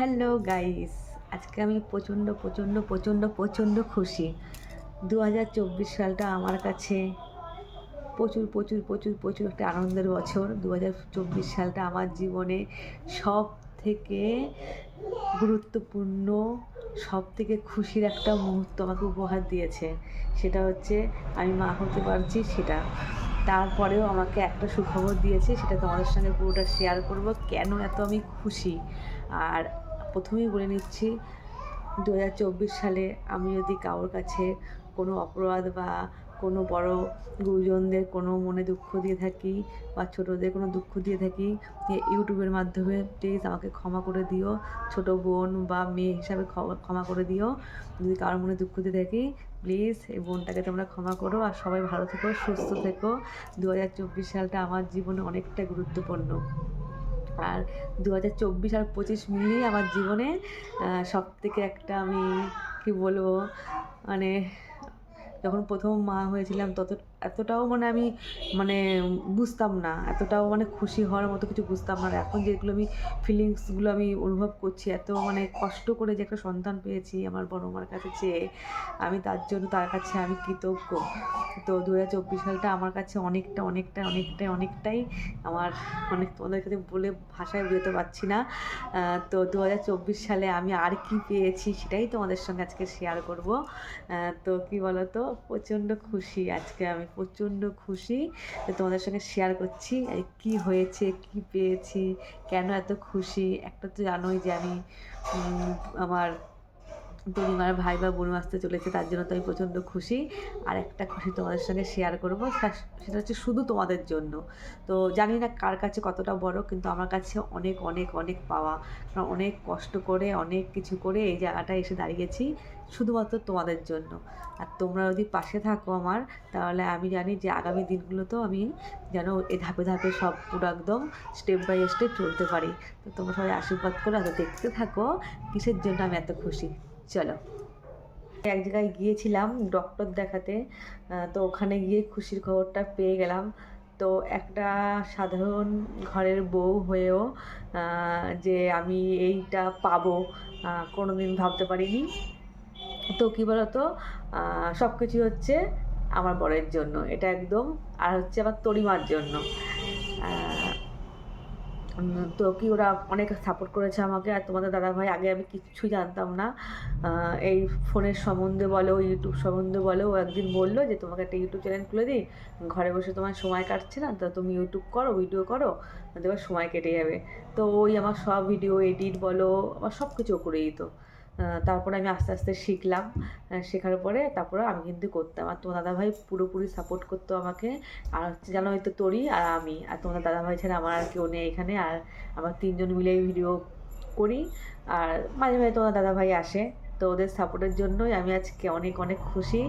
Hello guys, আজকে আমি প্রচণ্ড প্রচণ্ড প্রচণ্ড প্রচণ্ড খুশি। দু হাজার চব্বিশ সালটা আমার কাছে প্রচুর প্রচুর প্রচুর প্রচুর একটা আনন্দের বছর। দু হাজার চব্বিশ সালটা আমার জীবনে সব থেকে গুরুত্বপূর্ণ সব থেকে খুশির একটা মুহূর্ত আমাকে উপহার দিয়েছে। সেটা হচ্ছে, আমি মা হতে পারছি সেটা। তারপরেও আমাকে একটা সুখবর দিয়েছে, সেটা তোমাদের সঙ্গে পুরোটা শেয়ার করব। কেন এত আমি খুশি? আর প্রথমেই বলে নিচ্ছি দু হাজার চব্বিশ সালে আমি যদি কারোর কাছে কোনো অপরাধ বা কোনো বড় গুরুজনদের কোনো মনে দুঃখ দিয়ে থাকি বা ছোটোদের কোনো দুঃখ দিয়ে থাকি ইউটিউবের মাধ্যমে প্লিজ আমাকে ক্ষমা করে দিও, ছোটো বোন বা মেয়ে হিসাবে ক্ষমা ক্ষমা করে দিও। যদি কারোর মনে দুঃখ দিয়ে থাকি প্লিজ এই বোনটাকে তোমরা ক্ষমা করো আর সবাই ভালো থেকো, সুস্থ থেকো। দু হাজার চব্বিশ সালটা আমার জীবনে অনেকটা গুরুত্বপূর্ণ। আর দু হাজার চব্বিশ আর পঁচিশ মিলিয়ে আমার জীবনে সব থেকে একটা আমি, কী বলব মানে যখন প্রথম মা হয়েছিলাম তত, এতটাও মানে আমি মানে বুঝতাম না, এতটাও মানে খুশি হওয়ার মতো কিছু বুঝতাম না। এখন যেগুলো আমি ফিলিংসগুলো আমি অনুভব করছি, এত মানে কষ্ট করে যে একটা সন্তান পেয়েছি আমার বড় মার কাছে চেয়ে, আমি তার জন্য, তার কাছে আমি কৃতজ্ঞ। তো দু হাজার চব্বিশ সালটা আমার কাছে অনেকটা অনেকটা, অনেকটাই অনেকটাই আমার অনেক তোমাদের কাছে বলে ভাষায় বোঝাতে পারছি না। তো দু হাজার চব্বিশ সালে আমি আর কি পেয়েছি সেটাই তোমাদের সঙ্গে আজকে শেয়ার করব। তো কি বলো তো প্রচণ্ড খুশি আজকে আমি, প্রচণ্ড খুশি যে তোমাদের সঙ্গে শেয়ার করছি। কী হয়েছে, কি পেয়েছি, কেন এত খুশি? একটা তো জানোই যে আমি আমার পরিবার ভাই বা বোন আসতে চলেছে, তার জন্য তো আমি প্রচণ্ড খুশি। আর একটা খুশি তোমাদের সঙ্গে শেয়ার করব সেটা হচ্ছে শুধু তোমাদের জন্য। তো জানি না কার কাছে কতটা বড়, কিন্তু আমার কাছে অনেক অনেক অনেক পাওয়া। কারণ অনেক কষ্ট করে, অনেক কিছু করে এই জায়গাটায় এসে দাঁড়িয়েছি, শুধুমাত্র তোমাদের জন্য। আর তোমরা যদি পাশে থাকো আমার, তাহলে আমি জানি যে আগামী দিনগুলোতেও আমি যেন এ ধাপে ধাপে সব পুরো একদম স্টেপ বাই স্টেপ চলতে পারি। তো তোমরা সবাই আশীর্বাদ করে এত দেখতে থাকো, কিসের জন্য আমি এত খুশি? চলো। এক জায়গায় গিয়েছিলাম ডক্টর দেখাতে তো ওখানে গিয়ে খুশির খবরটা পেয়ে গেলাম। তো একটা সাধারণ ঘরের বউ হয়েও যে আমি এইটা পাবো কোনো দিন ভাবতে পারিনি। তো কী বলতো সব কিছু হচ্ছে আমার বরের জন্য। এটা একদম, আর হচ্ছে আমার তরিমার জন্য। তো কি ওরা অনেক সাপোর্ট করেছে আমাকে। আর তোমাদের দাদাভাই, আগে আমি কিছুই জানতাম না। এই ফোনের সম্বন্ধে বলো ইউটিউব সম্বন্ধে বলো, ও একদিন বলল যে, তোমাকে একটা ইউটিউব চ্যানেল খুলে দিই। ঘরে বসে তোমার সময় কাটছে না, তো তুমি ইউটিউব করো ভিডিও করো তোমার সময় কেটে যাবে। তো ওই আমার সব ভিডিও এডিট বলো, আমার সব কিছু করে দিত। তারপরে আমি আস্তে আস্তে শিখলাম। শেখার পরে তারপরে আমি কিন্তু করতাম। আর তোমার দাদাভাই পুরোপুরি সাপোর্ট করতো আমাকে। আর হচ্ছে জানো হয়তো তোরই আর আমি। আর তোমার দাদাভাই ছাড়া আমার আর কেউ নেই এখানে। আর আমরা তিনজন মিলে ভিডিও করি। আর মাঝে মাঝে তোমার দাদাভাই আসে। তো ওদের সাপোর্টের জন্যই আমি আজকে অনেক অনেক খুশি।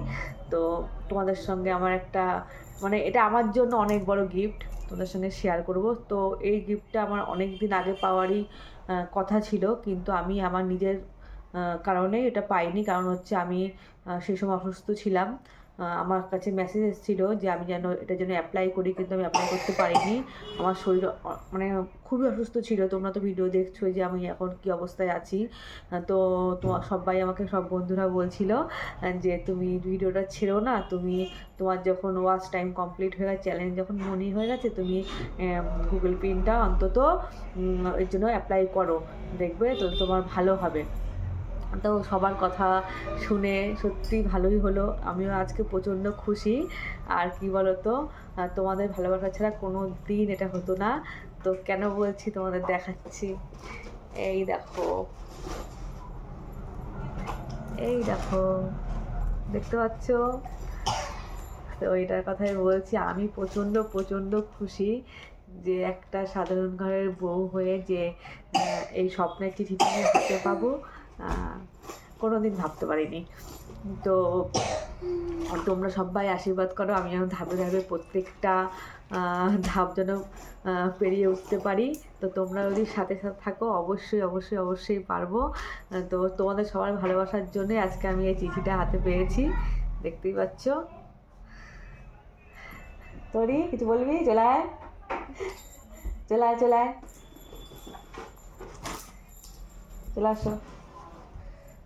তো তোমাদের সঙ্গে আমার একটা মানে এটা আমার জন্য অনেক বড় গিফট তোমাদের সঙ্গে শেয়ার করব। তো এই গিফটটা আমার অনেক দিন আগে পাওয়ারই কথা ছিল। কিন্তু আমি আমার নিজের কারণে এটা পাইনি। কারণ হচ্ছে আমি সেই সময় অসুস্থ ছিলাম। আমার কাছে মেসেজ এসেছিল যে আমি যেন এটার জন্য অ্যাপ্লাই করি, কিন্তু আমি অ্যাপ্লাই করতে পারিনি। আমার শরীর মানে খুবই অসুস্থ ছিল। তোমরা তো ভিডিও দেখছ যে আমি এখন কি অবস্থায় আছি। তো তোমার সবাই আমাকে, সব বন্ধুরা বলছিল যে তুমি ভিডিওটা ছেড়ো না। তুমি, তোমার যখন ওয়াচ টাইম কমপ্লিট হয়ে গেছে চ্যালেঞ্জ যখন মনি হয়ে গেছে, তুমি গুগল পিনটা অন্তত এর জন্য অ্যাপ্লাই করো। দেখবে তো তোমার ভালো হবে। তো সবার কথা শুনে সত্যি ভালোই হলো। আমিও আজকে প্রচণ্ড খুশি। আর কি বলতো তোমাদের ভালোবাসা ছাড়া কোনো দিন এটা হতো না। তো কেন বলছি তোমাদের দেখাচ্ছি। এই দেখো। এই দেখো। দেখতে পাচ্ছ? তো ওইটার কথাই বলছি, আমি প্রচণ্ড প্রচণ্ড খুশি যে একটা সাধারণ ঘরের বউ হয়ে যে এই স্বপ্নের চিঠিটা হাতে পাবো। আহ, কোনোদিন ভাবতে পারিনি। তো তোমরা সবাই আশীর্বাদ করো আমি যেন ধাপে ধাপে প্রত্যেকটা ধাপ যেন পেরিয়ে উঠতে পারি। তো তোমরা যদি সাথে সাথে থাকো অবশ্যই অবশ্যই অবশ্যই পারব। তো তোমাদের সবার ভালোবাসার জন্যই আজকে আমি এই চিঠিটা হাতে পেয়েছি। দেখতেই পাচ্ছ? তোরি কিছু বলবি? চলে আয়। চলে আয় চলে আয়। চলে আসো।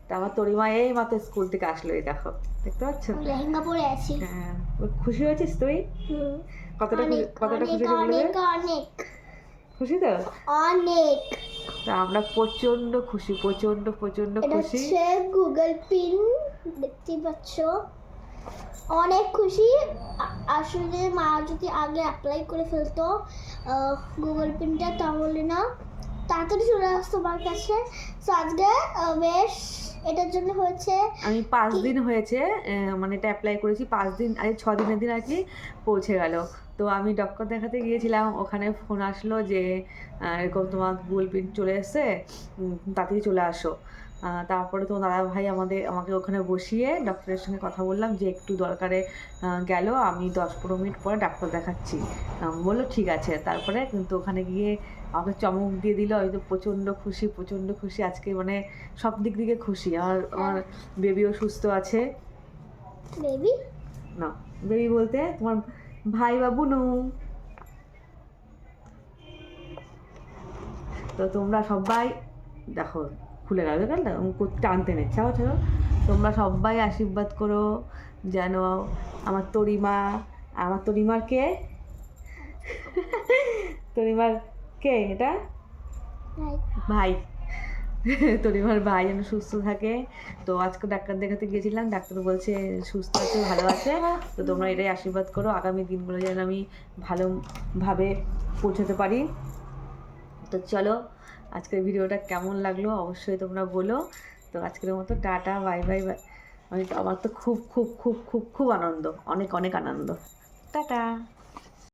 তা আমার তরিমা এই মাত্র স্কুল থেকে আসলো এই দেখো। দেখতে পাচ্ছ? লেহেঙ্গা পরে আছি। হ্যাঁ খুশি হয়েছিস তুই? কতটা অনেক কতটা খুশি অনেক খুশি তো? অনেক। তা আমরা প্রচণ্ড খুশি প্রচণ্ড প্রচণ্ড খুশি। গুগল পিন দেখতেই পাচ্ছ। অনেক খুশি। আসলে মা যদি আগে অ্যাপ্লাই করে ফেলতো গুগল পিনটা তাহলে না তাড়াতাড়ি চলে আসতো আমার কাছে। তো আজকে বেশ এটার জন্য হয়েছে আমি পাঁচ দিন হয়েছে মানে এটা অ্যাপ্লাই করেছি পাঁচ দিন আরে ছ দিনের দিন আর কি পৌঁছে গেল। তো আমি ডক্টর দেখাতে গিয়েছিলাম ওখানে ফোন আসলো যে এরকম তোমার গুগল পিন চলে এসছে তাড়াতাড়ি চলে আসো। তারপরে তো দাদা ভাই আমাদের আমাকে ওখানে বসিয়ে ডক্টরের সঙ্গে কথা বললাম যে একটু দরকারে গেল আমি দশ পনেরো মিনিট পরে ডাক্তার দেখাচ্ছি। বলল ঠিক আছে। তারপরে কিন্তু ওখানে গিয়ে আমাকে চমক দিয়ে দিল আমি তো প্রচণ্ড খুশি প্রচণ্ড খুশি আজকে মানে সব দিক থেকে খুশি আমার আমার বেবিও সুস্থ আছে। বেবি? না বেবি বলতে তোমার ভাই বা বুনু তো তোমরা সবাই দেখো খুলে গেল গেল টানতে নেই ছাও ছাও তোমরা সবাই আশীর্বাদ করো যেন আমার তরিমা আমার তরিমার কে? তরিমার কে এটা? ভাই। তরিমার ভাই যেন সুস্থ থাকে। তো আজকে ডাক্তার দেখাতে গিয়েছিলাম ডাক্তার বলছে সুস্থ আছে ভালো আছে। তো তোমরা এটাই আশীর্বাদ করো আগামী দিনগুলো যেন আমি ভালোভাবে পৌঁছাতে পারি। তো চলো, আজকের ভিডিওটা কেমন লাগল অবশ্যই তোমরা বলো। তো আজকের মতো টাটা, বাই বাই বাই। মানে আমার তো খুব খুব খুব খুব খুব আনন্দ, অনেক অনেক আনন্দ। টাটা।